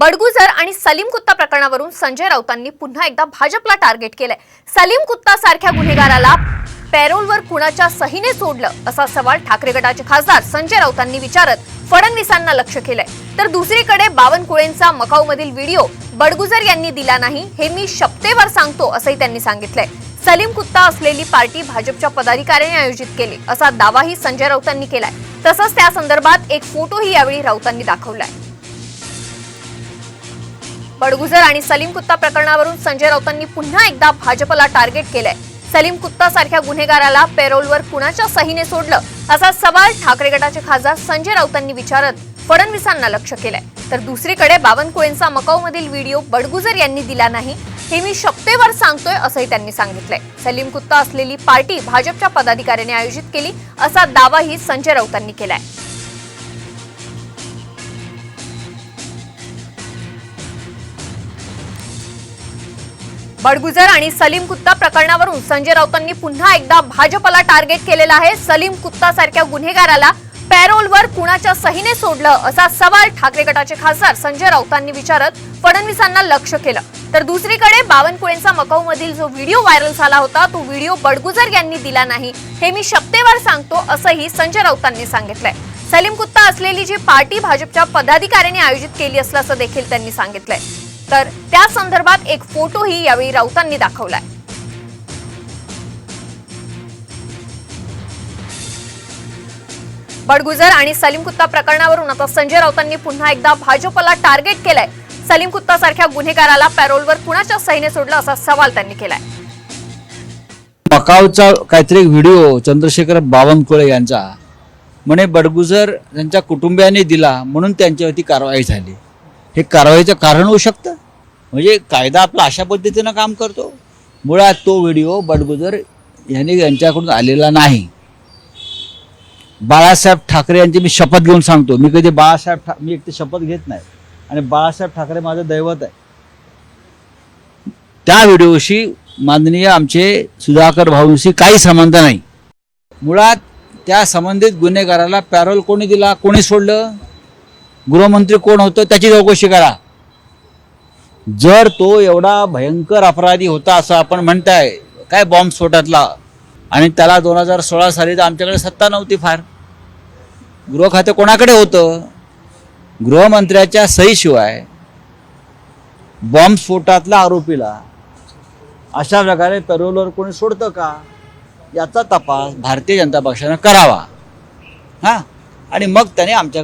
बडगुजर आणि सलीम कुत्ता प्रकरणावरून संजय राऊतांनी पुन्हा एकदा भाजपला टार्गेट केलंय. सलीम कुत्ता सारख्या गुन्हेगाराला पॅरोलवर कुणाच्या सहीने सोडलं असा सवाल ठाकरे गटाचे खासदार संजय राऊतांनी विचारत फडणवीसांना लक्ष केलंय. तर दुसरीकडे बावनकुळेंचा मकाऊमधील व्हिडिओ बडगुजर यांनी दिला नाही हे मी शपतेवर सांगतो असंही त्यांनी सांगितलंय. सलीम कुत्ता असलेली पार्टी भाजपच्या पदाधिकाऱ्यांनी आयोजित केली असा दावाही संजय राऊतांनी केलाय. तसंच त्या संदर्भात एक फोटोही यावेळी राऊतांनी दाखवलाय. बडगुजर आणि सलीम कुत्ता प्रकरणावरून संजय राऊतांनी पुन्हा एकदा भाजपला टार्गेट केलंय. सलीम कुत्ता सारख्या गुन्हेगाराला पेरोलवर कुणाच्या सहीने सोडलं? असा सवाल ठाकरे गटाचे खासदार संजय राऊतांनी विचारत फडणवीसांना लक्ष केलंय. तर दुसरीकडे बावनकुळेंचा मकाऊमधील व्हिडिओ बडगुजर यांनी दिला नाही हे मी शक्तेवर सांगतोय असंही त्यांनी सांगितलंय. सलीम कुत्ता असलेली पार्टी भाजपच्या पदाधिकाऱ्यांनी आयोजित केली असा दावाही संजय राऊतांनी केलाय. बडगुजर आणि सलीम कुत्ता प्रकरणावरून संजय राऊतांनी पुन्हा एकदा भाजपला टार्गेट केलेला आहे. सलीम कुत्ता सारख्या गुन्हेगाराला पॅरोलवर कुणाच्या सहीने सोडलं असा सवाल ठाकरे गटाचे खासदार संजय राऊतांनी विचारत फडणवीसांना लक्ष केलं. तर दुसरीकडे बावनकुळेंचा मकाऊमधील जो व्हिडिओ व्हायरल झाला होता तो व्हिडिओ बडगुजर यांनी दिला नाही. हे मी शपथेवर सांगतो असंही संजय राऊतांनी सांगितलंय. सलीम कुत्ता असलेली जी पार्टी भाजपच्या पदाधिकाऱ्यांनी आयोजित केली असल्याचं देखील त्यांनी सांगितलंय. तर त्या संदर्भात एक फोटोही यावेळी राऊतांनी दाखवलाय. बडगुजर आणि सलीम कुत्ता प्रकरणावरून आता संजय राऊतांनी पुन्हा एकदा भाजपला टार्गेट केलंय. सलीम कुत्ता सारख्या गुन्हेगाराला पॅरोलवर कुणाच्या सहीने सोडलं असा सवाल त्यांनी केलाय. मकावचा काहीतरी व्हिडिओ चंद्रशेखर बावनकुळे यांचा म्हणे बडगुजर यांच्या कुटुंबियांनी दिला म्हणून त्यांच्यावरती कारवाई झाली. हे कारवाईचं कारण होऊ शकतं? म्हणजे कायदा आपला अशा पद्धतीनं काम करतो? मुळात तो व्हिडिओ बडगुजर यांनी यांच्याकडून आलेला नाही. बाळासाहेब ठाकरे यांची मी शपथ घेऊन सांगतो. मी कधी बाळासाहेब ठा मी एक शपथ घेत नाही. आणि बाळासाहेब ठाकरे माझं दैवत आहे. त्या व्हिडिओशी माननीय आमचे सुधाकर भाऊंशी काही संबंध नाही. मुळात त्या संबंधित गुन्हेगाराला पॅरोल कोणी दिला कोणी सोडलं? गृहमंत्री कोण होतं त्याची चौकशी करा. जर तो एवढा भयंकर अपराधी होता असं आपण म्हणताय काय बॉम्ब स्फोटातला? आणि त्याला दोन हजार सोळा साली तर आमच्याकडे सत्ता नव्हती फार. गृह खाते कोणाकडे होतं? गृहमंत्र्याच्या सहीशिवाय बॉम्बस्फोटातल्या आरोपीला अशा प्रकारे पॅरोलवर कोणी सोडतं का? याचा तपास भारतीय जनता पक्षानं करावा. हां? आणि मग त्याने आमच्याकडे